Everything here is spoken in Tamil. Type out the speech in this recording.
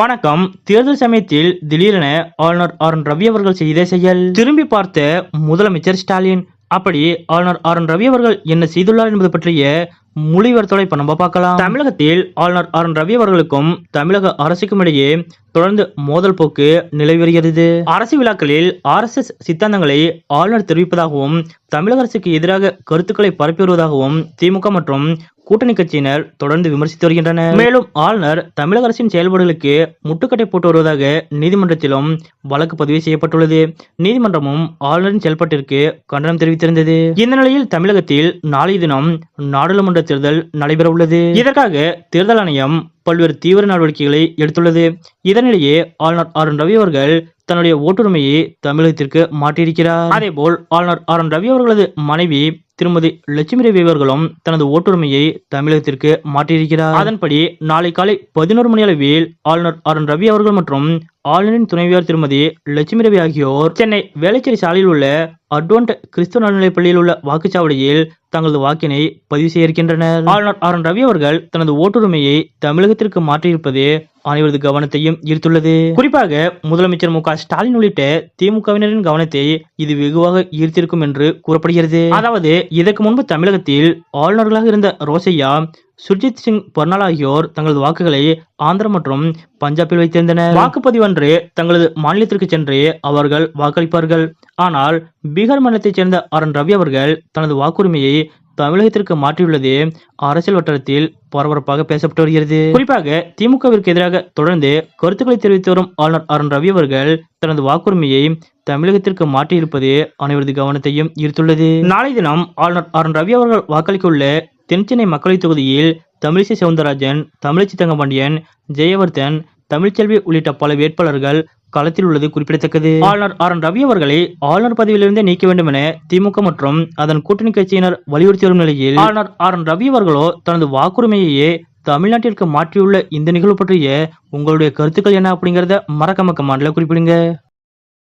வணக்கம். தேர்தல் சமயத்தில் திடீரென ஆளுநர் ஆர். என். ரவி அவர்கள் செய்த செயல். திரும்பி பார்த்த முதலமைச்சர் ஸ்டாலின். அப்படி ஆளுநர் ஆர். என். ரவி அவர்கள் என்ன செய்துள்ளார் என்பது பற்றிய முழு விவரத்தோட இப்ப நம்ம பார்க்கலாம். தமிழகத்தில் ஆளுநர் ஆர். என். ரவி அவர்களுக்கும் தமிழக அரசுக்கும் இடையே தொடர்ந்து மோதல் போக்கு நிலவி வருகிறது. அரசு விழாக்களில் ஆர். எஸ். எஸ். சித்தாந்தங்களை ஆளுநர் தெரிவிப்பதாகவும் தமிழக அரசுக்கு எதிராக கருத்துக்களை பரப்பி வருவதாகவும் திமுக மற்றும் கூட்டணி கட்சியினர் தொடர்ந்து விமர்சித்து வருகின்றனர். மேலும் ஆளுநர் தமிழக அரசின் செயல்பாடுகளுக்கு முட்டுக்கட்டை போட்டு வருவதாக நீதிமன்றத்திலும் வழக்கு பதிவு செய்யப்பட்டுள்ளது. நீதிமன்றமும் ஆளுநரின் செயல்பாட்டிற்கு கண்டனம் தெரிவித்திருந்தது. இந்த நிலையில் தமிழகத்தில் நாளைய தினம் நாடாளுமன்ற தேர்தல் நடைபெறவுள்ளது. இதற்காக தேர்தல் ஆணையம் பல்வேறு தீவிர நடவடிக்கைகளை எடுத்துள்ளது. இதனிடையே ஆளுநர் ஆர் என் ரவி அவர்கள் தன்னுடைய ஓட்டுரிமையை தமிழகத்திற்கு மாற்றியிருக்கிறார். அதேபோல் ஆளுநர் ஆர் என் ரவி அவர்களது மனைவி திருமதி லட்சுமி ரவி அவர்களும் தனது ஓட்டுரிமையை தமிழகத்திற்கு மாற்றியிருக்கிறார். அதன்படி நாளை காலை பதினோரு மணி அளவில் ஆளுநர் ஆர் என் ரவி அவர்கள் மற்றும் ஆளுநரின் துணைவியார் திருமதி லட்சுமி ரவி ஆகியோர் சென்னை வேளச்சேரி சாலையில் உள்ள அட்வான்ட் கிறிஸ்துவ நடுநிலைப் பள்ளியில் உள்ள வாக்குச்சாவடியில் தங்களது வாக்கினை பதிவு செய்ய இருக்கின்றனர் ஆளுநர் ஆர் என் ரவி அவர்கள் தனது ஓட்டுரிமையை தமிழகத்திற்கு மாற்றியிருப்பது அனைவரது கவனத்தையும் ஈர்த்துள்ளது. குறிப்பாக முதலமைச்சர் மு க ஸ்டாலின் உள்ளிட்ட திமுகவினரின் கவனத்தை இது வெகுவாக ஈர்த்திருக்கும் என்று கூறப்படுகிறது. அதாவது இதற்கு முன்பு தமிழகத்தில் ஆளுநர்களாக இருந்த ரோசையா சுர்ஜித் சிங் பர்னால் ஆகியோர் தங்களது வாக்குகளை ஆந்திரா மற்றும் பஞ்சாபில் வைத்திருந்தனர். வாக்குப்பதிவு அன்று தங்களது மாநிலத்திற்கு சென்று அவர்கள் வாக்களிப்பார்கள். ஆனால் பீகார் மாநிலத்தைச் சேர்ந்த ஆர் என் ரவி அவர்கள் தனது வாக்குரிமையை தமிழகத்திற்கு மாற்றியுள்ளது அரசியல் வட்டாரத்தில் பரபரப்பாக பேசப்பட்டு வருகிறது. குறிப்பாக திமுகவிற்கு எதிராக தொடர்ந்து கருத்துக்களை தெரிவித்து வரும் ஆளுநர் அருண் ரவி அவர்கள் தனது வாக்குரிமையை தமிழகத்திற்கு மாற்றியிருப்பது அனைவரது கவனத்தையும் ஈர்த்துள்ளது. நாளை தினம் ஆளுநர் அருண் ரவி அவர்கள் வாக்களிக்க உள்ள தென்சென்னை மக்களவைத் தொகுதியில் தமிழிசை சவுந்தரராஜன் தமிழச்சி தங்கபாண்டியன் ஜெயவர்தன் தமிழ்ச்செல்வி உள்ளிட்ட பல வேட்பாளர்கள் களத்தில் உள்ளது குறிப்பிடத்தக்கது. ஆளுநர் ஆர். என். ரவி அவர்களை ஆளுநர் பதவியிலிருந்தே நீக்க வேண்டும் என திமுக மற்றும் அதன் கூட்டணி கட்சியினர் வலியுறுத்தி வரும் நிலையில் ஆளுநர் ஆர். என். ரவி அவர்களோ தனது வாக்குரிமையையே தமிழ்நாட்டிற்கு மாற்றியுள்ள இந்த நிகழ்வு பற்றிய உங்களுடைய கருத்துக்கள் என்ன அப்படிங்கறத மறக்காம கமாண்ட்ல குறிப்பிடுங்க.